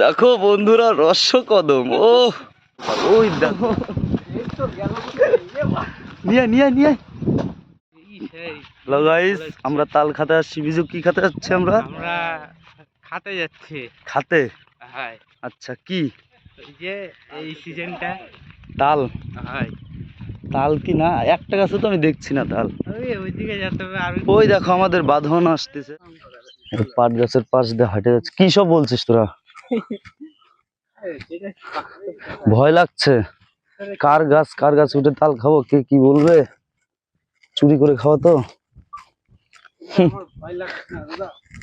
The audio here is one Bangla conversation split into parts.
দেখো বন্ধুরা রস্য কদম ও ওই দেখো। নিয়ে নিয়ে নিয়ে গাইস আমরা তাল খাতে আসছি। বিজু কি খাতে যাচ্ছি আমরা? আমরা খাতে যাচ্ছি। খাতে? হ্যাঁ। আচ্ছা কি? এই যে এই সিজনটা তাল। হয়। তাল কি না? একটা গাছে তো আমি দেখছি না তাল। ওই ওইদিকে যেতে হবে আর ওই দেখো আমাদের বাঁধন আসতেছে। পাট গাছের পাশ দিয়ে হাঁটে যাচ্ছে। কি সব বলছিস তোরা? ভয় লাগছে। কার গাছ কার গাছ উঠে তাল খাব? কে কি বলবে? চুরি করে খাওয়া তো।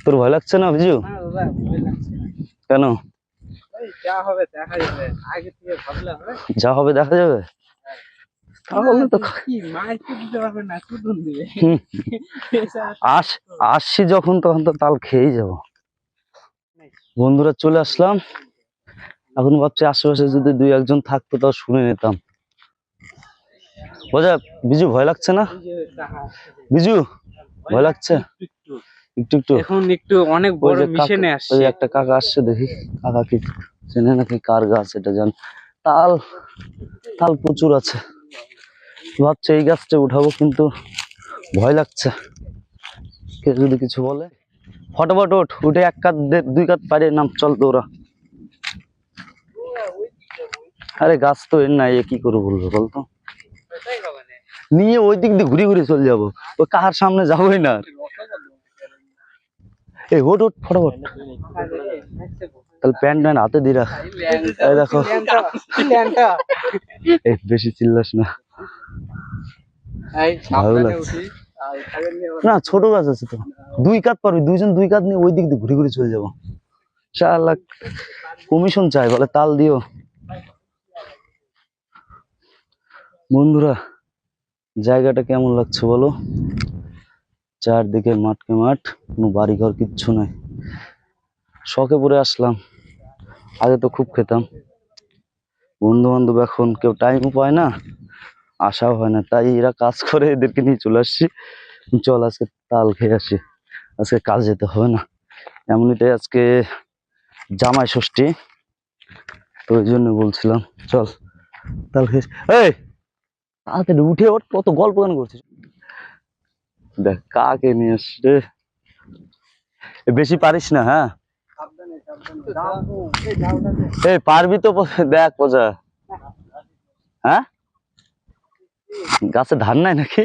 তোর ভয় লাগছে না বিজু? ভয় কেন যা দেখা যাবে। হবে যা হবে দেখা যাবে? তাহলে তো আস আসছি যখন তখন তো তাল খেয়েই যাব। বন্ধুরা চলে আসলাম। এখন ভাবছি আশেপাশে যদি দুই একজন থাকতো তাও শুনে নিতাম। বোঝা বিজু ভয় লাগছে না? বিজু ভয় লাগছে? একটু একটু। এখন একটু অনেক বড় মিশনে আসছে। ওই একটা কাকা আসছে দেখি। কাকা কি চেনে নাকি কার গাছ এটা জান। তাল তাল প্রচুর আছে। ভাবছে এই গাছটা উঠাবো কিন্তু ভয় লাগছে। কে যদি কিছু বলে। ফটাফট ওঠ উঠে এক কাত দুই কাত পারে নাম চল দৌড়া। আরে গাছ তো এর নাই এ কি করে বলব বলতো? নিয়ে ওই দিক দিয়ে ঘুরে ঘুরে চলে যাব। ওই কাহার সামনে যাবোই না। এই ওঠ ওঠ ফটাফট। তাহলে প্যান্ট প্যান্ট হাতে দিয়ে রাখ। দেখো। এই বেশি চিল্লাস না। না ছোট গাছ আছে তো। দুই কাত পারবি দুইজন দুই কাত নিয়ে ওই দিক দিয়ে ঘুরে ঘুরে চলে যাব। চার লাখ কমিশন চাই বলে তাল দিও। বন্ধুরা জায়গাটা কেমন লাগছে বলো? চারদিকে মাঠকে মাঠ কোনো বাড়ি ঘর কিচ্ছু নাই। শখে পরে আসলাম। আগে তো খুব খেতাম। বন্ধু বান্ধব এখন কেউ টাইমও পায় না। আসাও হয় না। তাই এরা কাজ করে এদেরকে নিয়ে চলে আসছি। চল আজকে তাল খেয়ে আসি। আজকে কাজ যেতে হবে না। এমনিতেই আজকে জামাই ষষ্ঠী। তো ওই জন্য বলছিলাম, চল তাল খেয়ে। এই! তাড়াতাড়ি উঠে ওঠ, কত গল্প কেন করছিস। দেখ, কাকে নিয়ে আসছে বেশি পারিস না হ্যাঁ? পারবি তো, দেখ পজা হ্যাঁ? গাছে ধান নাই নাকি?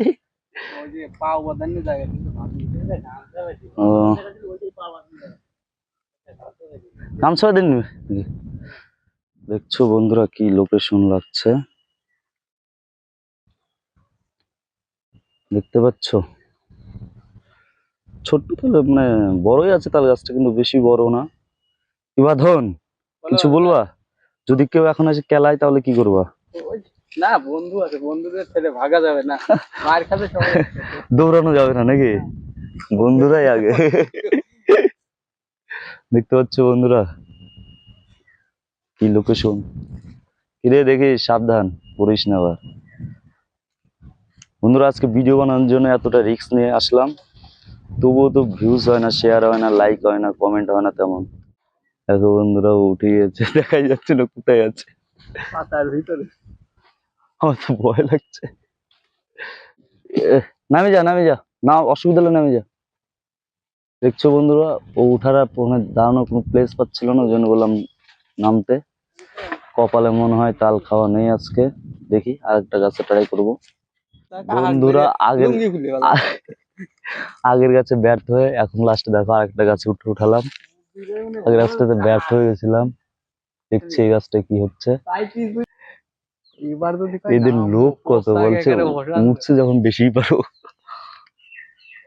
ও। গামছা দিন। দেখছ বন্ধুরা কি লোকেশন লাগছে? দেখতে পাচ্ছ? ছোট্ট তাহলে মানে বড়ই আছে তাল গাছটা কিন্তু বেশি বড় না। কি বাঁধন কিছু বলবা? যদি কেউ এখন এসে কেলায় তাহলে কি করবা? না বন্ধু আছে বন্ধুদের ছেড়ে ভাগা যাবে না। মার খাতে সবাই। দৌড়ানো যাবে না নাকি? বন্ধুরাই আগে। দেখতে পাচ্ছ বন্ধুরা? কি লোকেশন কিরে দেখি সাবধান করিস না আবার। বন্ধুরা আজকে ভিডিও বানানোর জন্য এতটা রিস্ক নিয়ে আসলাম। তবুও তো ভিউজ হয় না শেয়ার হয় না লাইক হয় না কমেন্ট হয় না তেমন। দেখো বন্ধুরা উঠে গেছে দেখাই যাচ্ছে না কোথায় আছে। পাতার ভিতরে। আমার তো ভয় লাগছে। নামে যা নামে যা। না অসুবিধা হলে নামে যা। দেখছ বন্ধুরা ও উঠার আর ওখানে দাঁড়ানোর কোনো প্লেস পাচ্ছিল না ওই জন্য বললাম নামতে। কপালে মনে হয় তাল খাওয়া নেই আজকে। দেখি আরেকটা গাছে ট্রাই করব। বন্ধুরা আগের আগের গাছে ব্যর্থ হয়ে এখন লাস্টে দেখো আরেকটা গাছে উঠে উঠালাম। আগের গাছটাতে ব্যর্থ হয়ে গেছিলাম। দেখছি এই গাছটা কি হচ্ছে। এবার যদি এদের লোক কত বলছে উঠছে যখন বেশি পারো।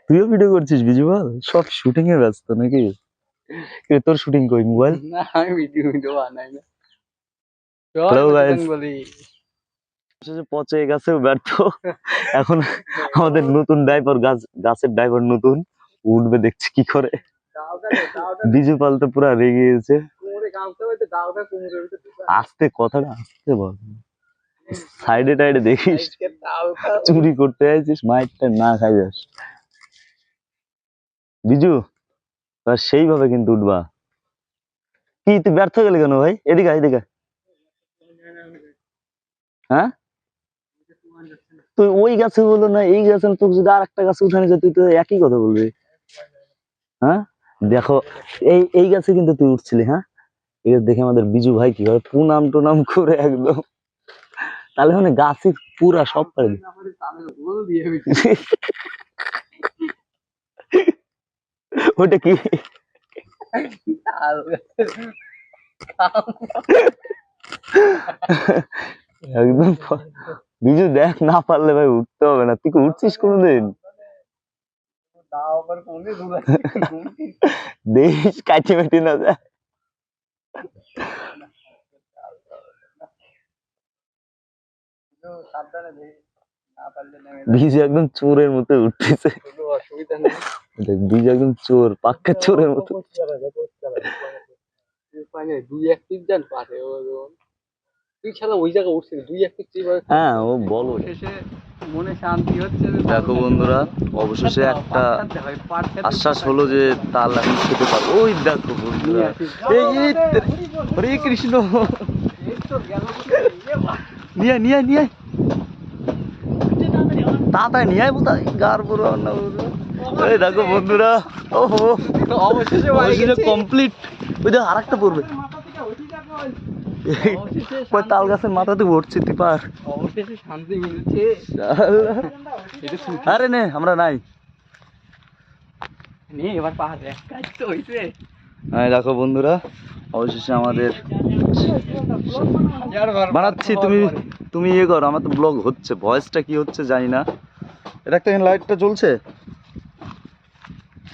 তুইও ভিডিও করছিস বিজুবাল সব শুটিং এ ব্যস্ত নাকি? তোর শুটিং কই মোবাইল না আমি ভিডিও ভিডিও বানাই না। Hello, guys. শেষে পচে গেছেও ব্যর্থ। এখন আমাদের নতুন ড্রাইভার গাছ গাছের ড্রাইভার নতুন। উঠবে দেখছি কি করে। বিজু পাল তো পুরা রেগে গেছে। আস্তে কথাটা আস্তে বল। সাইডে টাইডে দেখিস। চুরি করতে আইছিস মাইরটা না খাই যাস বিজু এবার সেইভাবে কিন্তু উঠবা। কি তুই ব্যর্থ গেলি কেন ভাই? এদিকে এদিকে হ্যাঁ? তুই ওই গাছে বলো না এই গাছে তোকে যদি আর একটা গাছে উঠানে তুই তো একই কথা বলবি। হ্যাঁ? দেখো এই এই গাছে কিন্তু তুই উঠছিলি হ্যাঁ? এই দেখে আমাদের বিজু ভাই কি করে পুনাম টুনাম করে একদম তাহলে মানে গাছে পুরা সব পারে। ওটা কি? একদম বিজু দেখ না পারলে ভাই উঠতে হবে না। তুই উঠছিস কোনোদিন? দেখিস কাটি মাটি না যায় সাবধানে দে না পারলে নেমে বিজু একদম চোরের মতো উঠতেছে। বিজু একদম চোর পাক্কা চোরের মতো। মানে দুই এক পিস দেন পারে ও ও- তুই খেলা ওই জায়গায় উঠছিস দুই এক পিস হ্যাঁ ও বলো। শেষে মনে শান্তি হচ্ছে দেখো বন্ধুরা অবশেষে একটা আশ্বাস হলো যে তাল এখন খেতে পারব। ওই দেখো বন্ধুরা। এই হরে কৃষ্ণ। নিয়ে নিয়ে নিয়ে। তাড়াতাড়ি নিয়ে আয় বোধহয়। গার পুরো রান্না। এই দেখো বন্ধুরা ওহো। অবশেষে অবশেষে কমপ্লিট ওই দেখ আরেকটা পড়বে। ওই তাল গাছের মাথাতে উঠছে তুই পার। আরে নে আমরা নাই। দেখো। বন্ধুরা অবশেষে আমাদের বানাচ্ছি তুমি তুমি ইয়ে করো আমার তো ব্লগ হচ্ছে ভয়েসটা কি হচ্ছে জানি না। এটা একটা লাইটটা জ্বলছে?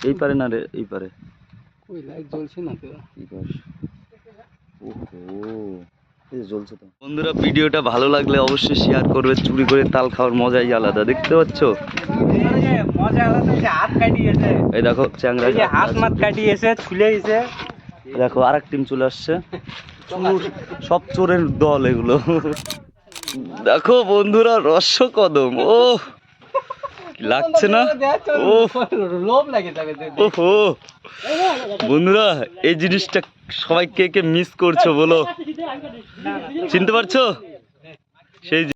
এই পারে না রে এই পারে। কই লাইট জ্বলছে না তো। এই পারে ওহো জ্বলছে তো। বন্ধুরা ভিডিওটা ভালো লাগলে অবশ্যই শেয়ার করবে চুরি করে তাল খাওয়ার মজাই আলাদা দেখতে পাচ্ছ? মজা আলাদা হাত কাটিয়েছে এই দেখো চ্যাংরা হাত মাত কাটিয়েছে গেছে দেখো আর এক টিম চলে আসছে। সব চোরের দল এগুলো। দেখো বন্ধুরা রস্য কদম ও লাগছে না? ও ওহো বন্ধুরা, এই জিনিসটা সবাই কে কে মিস করছ বলো? চিনতে পারছ? সেই